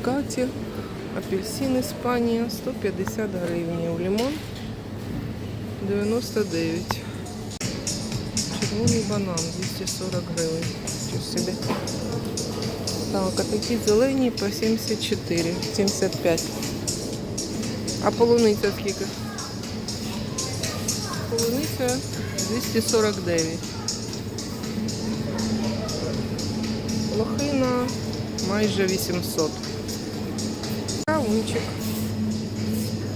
дублікаті. Апельсин Іспанія 150 гривень. Лимон 99. Червоний банан 240 гривень. Що собі. Так, а такі зелені по 74, 75. А полуниця скільки? Полуниця 249. Лохина майже 800. Кавунчик.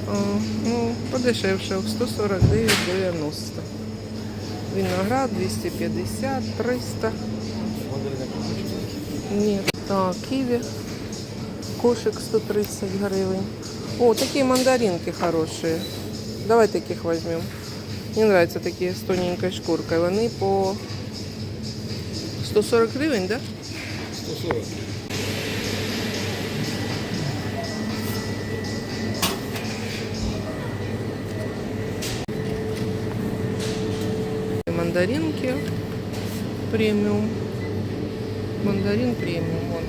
О, ну, подешевше, 149,90. Виноград 250, 300. Ні, так, ківі. Кошик 130 гривень. О, такие мандаринки хорошие. Давай таких возьмем. Мне нравятся такие с тоненькой шкуркой. Вони по 140 гривень, да? 140. Мандаринки премиум. Мандарин премиум. Вон.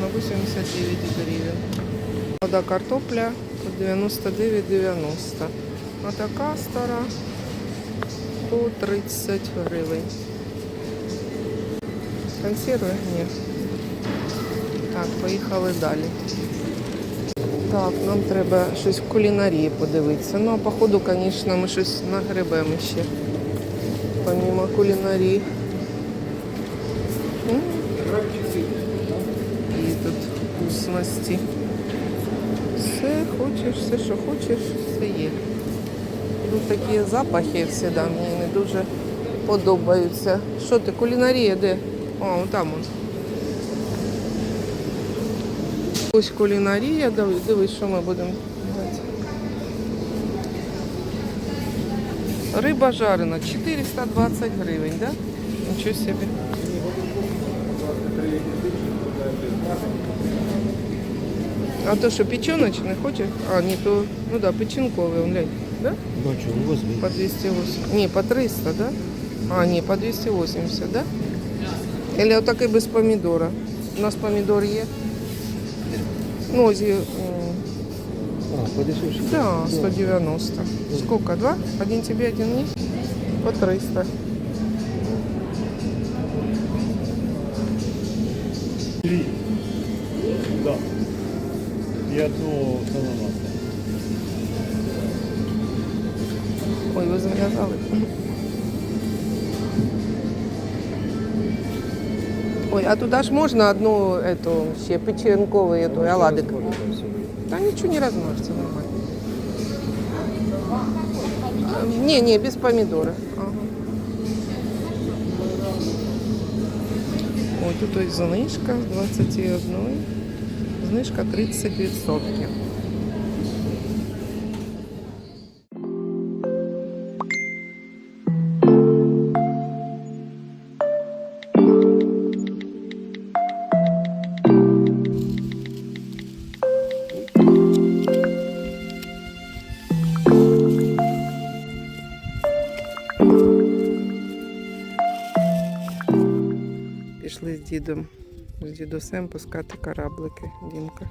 На 89 гривен. Вода картопля по 99,90. А така стара по 30 гривень. Консерви? Ні. Так, поїхали далі. Так, нам треба щось в кулінарії подивитися. Ну, а походу, звісно, ми щось нагребемо ще. Помимо кулінарії. І тут вкусності. Все хочеш, все, що хочеш, все є. Тут такі запахи всі мені не дуже подобаються. Що ти, кулінарія де? О, там он. Ось кулінарія, дивись, дивись, що ми будемо брати. Риба жарена 420 гривень, да? Нічого собі. А то що, печеночне хочеш? А, ні, то, ну да, печенковий, он, глянь, да? Ну что, ну возьми. По 280. Не, по 300, да? А, не, по 280, да? Или отак і без помідора. У нас помідор є. Ну, зі, м, А, подешевше. да, 190. Сколько, два? Один тебе, один мне? По 300. Три. Да. И одно с ананасом. Ой, ви зав'язали. Ой, а туда ж можна одну эту, ще печенковий эту, оладик? Да ничего не размажется, нормально. Не, не, без помидора. Ага. Ой, тут ось знижка з 21. Знижка 30%. Пішли дідом, з дідусем пускати кораблики, Дімка.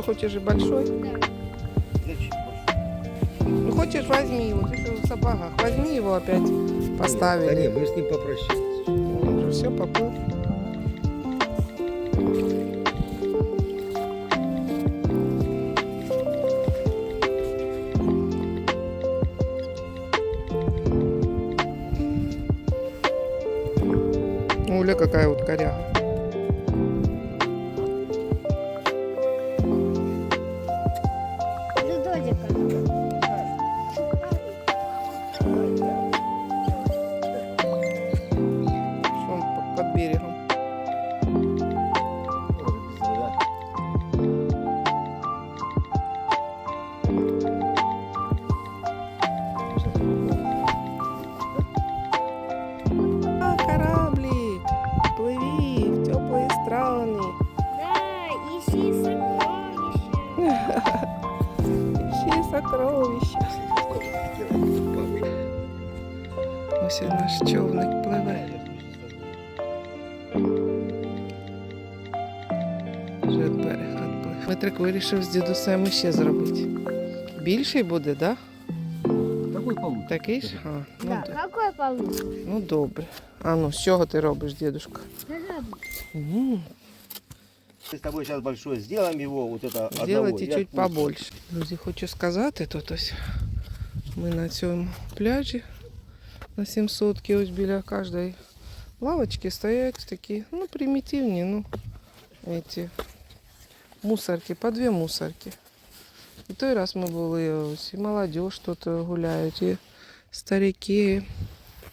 Сразу хочешь и большой? Зачем? Ну, хочешь, возьми его. Ты что в сапогах. Возьми его опять, Да не, поставили. мы с ним попрощались. Он же уже все, поплыл. Уля какая вот коряга. Ось і наш човник пливе. Вже відплив. Дмитрик вирішив з дідусем ще зробити. Більший буде, так? Какой получится? Да? Такий ж? А, ну, Да, какой получится? ну добре. А ну, з чого ти робиш, дідушка? Ну, Мы с тобой сейчас большой сделаем его, вот это одного, Зробити и чуть побольше. Друзі, хочу сказати, тут ось ми на цьому пляжі на 700 ось біля кожної лавочки стоять такі, ну, примітивні, ну, эти мусорки, по дві мусорки. І той раз ми були, ось, і молодіж тут гуляють, і старики.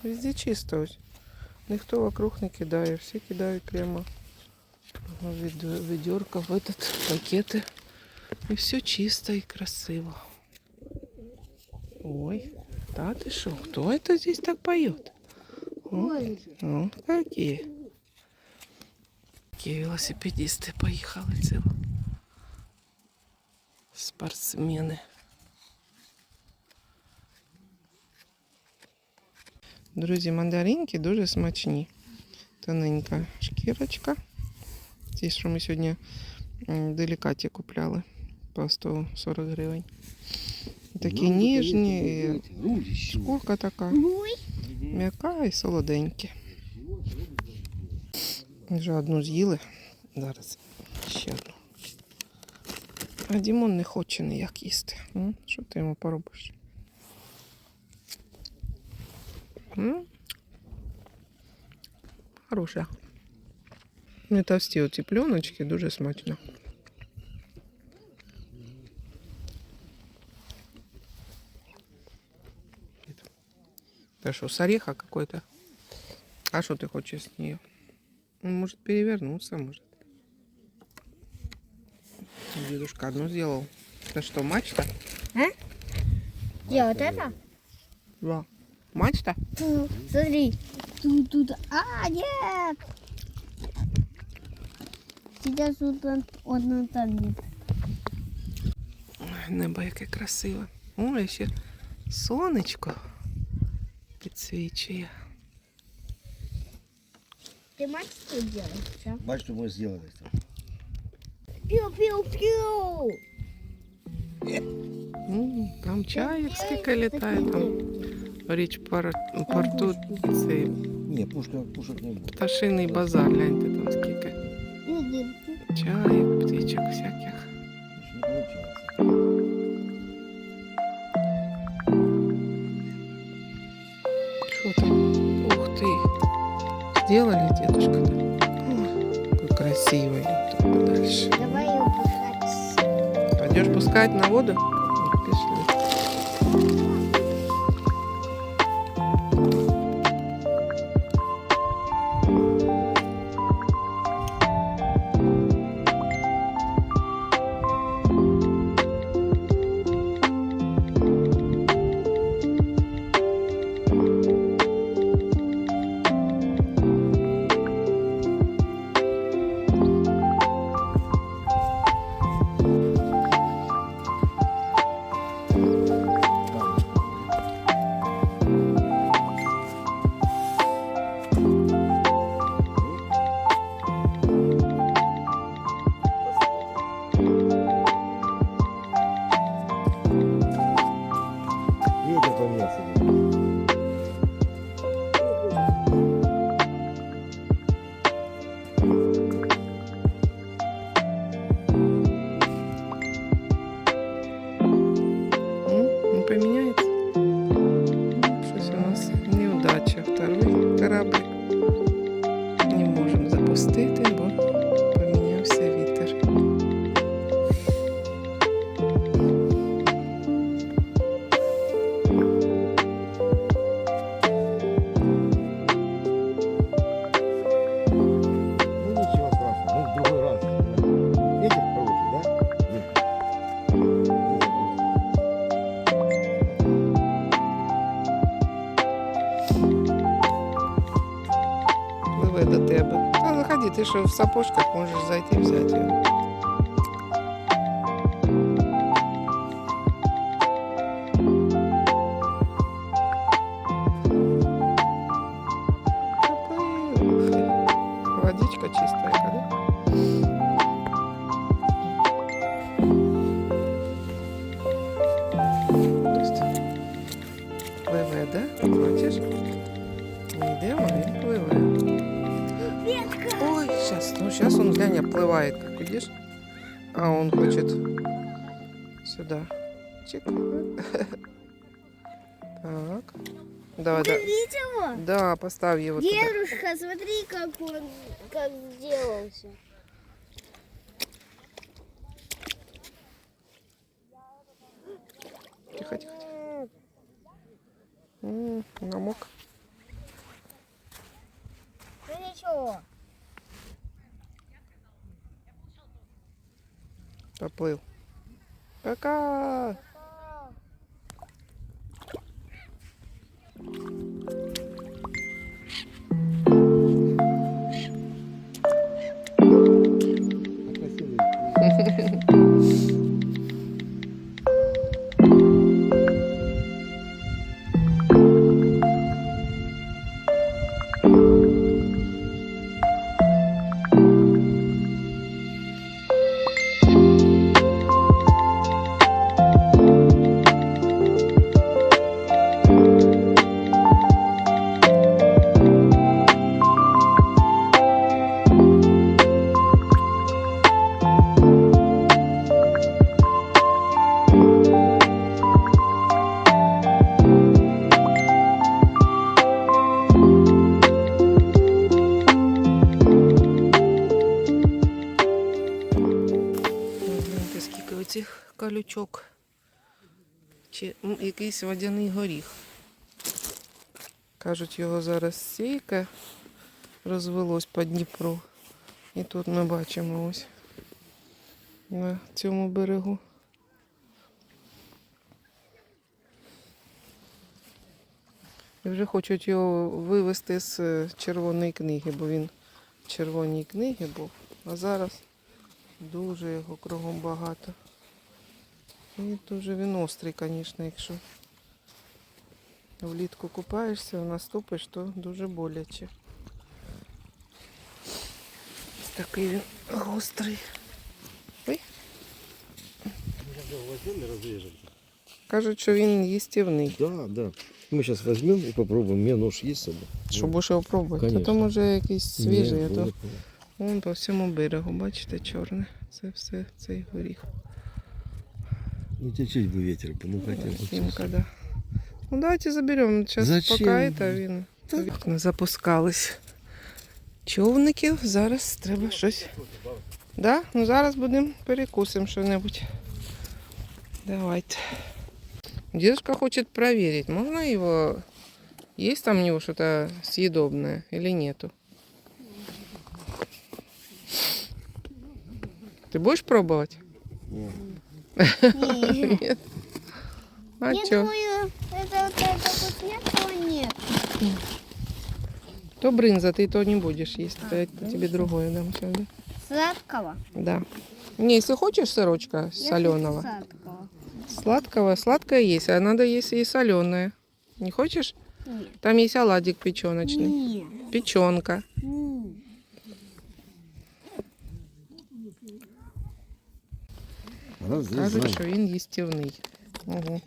Везде чисто ось. Ніхто вокруг не кидає, всі кидають прямо від, ведерка в этот пакеты. И все чисто и красиво. Ой, да ты что? Кто это здесь так поет? Ой. Ну, какие? Какие велосипедисты поехали цело. Спортсмены. Друзі, мандаринки дуже смачні. Тоненька шкірочка. Ті, що ми сьогодні м, в делікаті купляли по 140 гривень. Такі ніжні, і шкурка така Ой. м'яка і солоденькі. Вже одну з'їли. Зараз ще одну. А Дімон не хоче ніяк їсти. М? Що ти йому поробиш? М? Хороша. Не товсті оці пленочки, дуже смачно. Это что, с ореха какой-то? А что ты хочешь с нее? Ну, может перевернуться, может. Дедушка одну сделал. Это что, мачта? Где вот это? Да. Мачта? Смотри. Тут, тут. А, нет. Сейчас тут он, он утонет. Ой, Небо яке красиве. О, і ще сонечко підсвічує. Ты мать что делаешь? а? Бачишь, что мы сделали. Пиу-пиу-пиу. М, Там чаєк скільки літає, там річ пор- порту цей Не, пушка, пушек не будет. пташиний базар, гляньте там скільки. Видим. Чаєк, птичок всяких. Не Сделали, дедушка? Ой, какой красивый. Дальше. Давай ее пускать. Пойдешь пускать на воду? Ну, ти що в сапожках можеш зайти взяти його. Водичка чистая, да? Пливе, да? Бачиш? Ми йдемо, він пливе. Ой, сейчас, ну сейчас он, глянь, оплывает, как видишь? А он хочет сюда. Чик. Так. Давай, да. Видел его? Да, поставь его туда. Дедушка, смотри, как он как сделался. Тихо, тихо, тихо. М, Намок. Ну ничего. Поплыл. Пока. Оцих. Чи якийсь водяний горіх. Кажуть, його зараз стійке розвелось по Дніпру. І тут ми бачимо ось на цьому берегу. І вже хочуть його вивезти з е, червоної книги, бо він в червоній книгі був. А зараз Дуже його кругом багато. І дуже він острий, звісно, якщо влітку купаєшся, наступиш, то дуже боляче. Ось такий він гострий. Ой, кажуть, що він їстівний. Да, да. Мы сейчас возьмем и попробуем. У нож есть с собой. Що будеш його? А то може якийсь свіжий, а то вон по всьому берегу, бачите, чорне. Це все цей горіх. Ну, чуть-чуть бы ветер понюхать. я бы Сімка, чувствовал. да. Ну давайте заберемо. Зараз Зачем? поки это він. Не запускались човників. Зараз треба щось. Да? Ну зараз будемо перекусимо що-небудь. Давайте. Дедушка хочет проверить, можно его... Есть там у него что-то съедобное или нету? Ты будешь пробовать? Не. Нет. А Я чё? думаю, это вот это вкуснятого нет. То брынза, ты то не будешь есть. то я тебе другое дам сюда. Сладкого. Да. Не, если хочешь сырочка Я хочу соленого. Сладкого. Сладкого, сладкое есть, а надо есть и соленое. Не хочешь? Нет. Там есть оладик печеночный. Нет. Печенка. Нет. Кажуть, що він їстівний. Угу.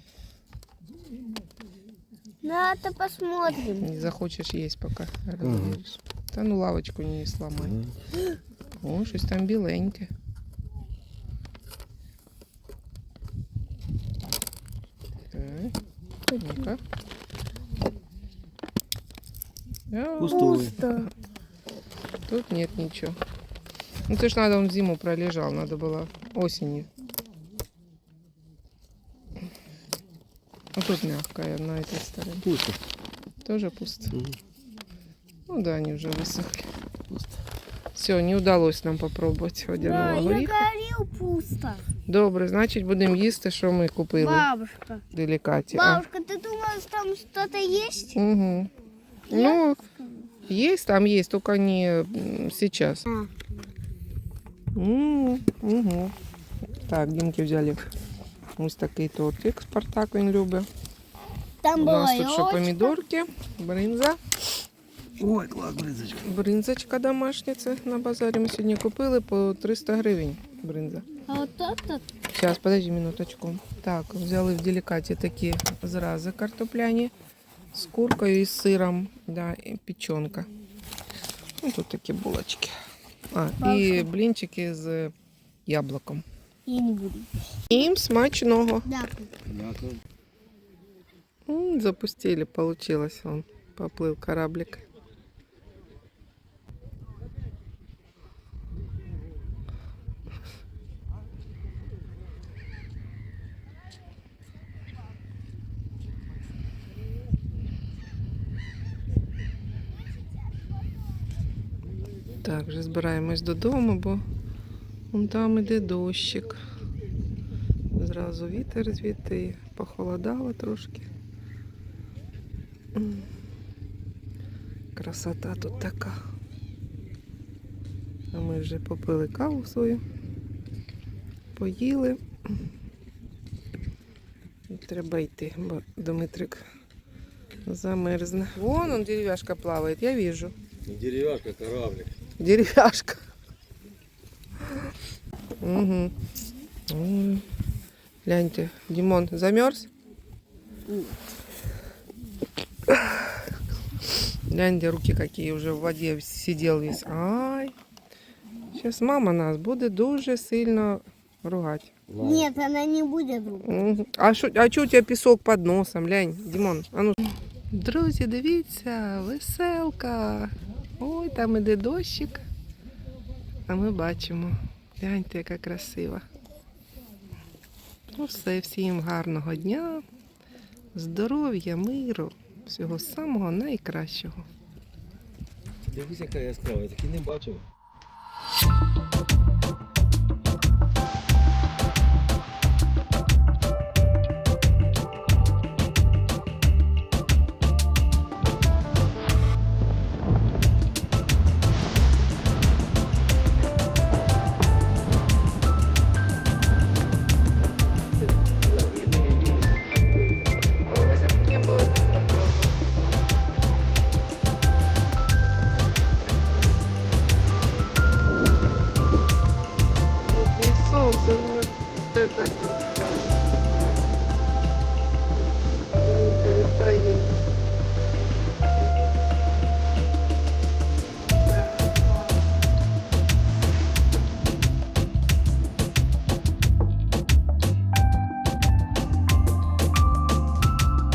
Надо посмотрим. Не захочешь есть пока. разрежешь. Та ну лавочку не сломай. Ага. О, щось там біленьке. Так, ну-ка. А, Пустое. Тут нет ничего. Ну ты ж надо, он зиму пролежал, надо было осенью. Ну тут мягкая на этой стороне. Пусто. Тоже пусто. Мгм. Ну да, они уже высохли. Пусто. Все, не удалось нам попробувати Да, водяного я горіха. говорил пусто. Добре, значить будемо їсти, що ми купили Бабушка. в делікаті. А, Бабушка, ты думала, там что-то есть? угу. Ну, Есть, там есть, только не м, сейчас. А. М, мгм. Так, Дімки взяли ось такий тортик. Спартак він любить. Там У была нас тут ще елочка. помідорки, бринза. Ой, клас, бризочка. Бринзочка домашня, це на базарі ми сьогодні купили по 300 гривень бринза. А вот это Сейчас, подожди минуточку. Так, взяли в делікаті такі зрази картопляні з куркою і з сиром, да, і печенка. Ну, тут такі булочки. А, і блінчики з яблуком. я не буду. Їм смачного. Дякую. М, Запустили, получилось. Он поплыл кораблик. Так, вже збираємось додому, бо вон там іде дощик. Зразу вітер звідти похолодало трошки. Красота тут така. А ми вже попили каву свою, поїли. Треба йти, бо Дмитрик замерзне. Вон он деревяшка плаває, я вижу. Не деревяшка, кораблик. Деревяшка. Угу. Ой. Гляньте, Димон замерз? Гляньте, руки какие уже в воде сидел весь. Ай. Сейчас мама нас буде дуже сильно ругати. Нет, она не будет. ругать. Мгм. А що а чо у тебе пісок під носом? Глянь, Дімон, а ну. Друзі, дивіться, веселка. Ой, там іде дощик. А ми бачимо. Гляньте, яка красива. Ну все, всім гарного дня, здоров'я, миру, всього самого найкращого. Дивись, яка яскрава, я таки не бачив.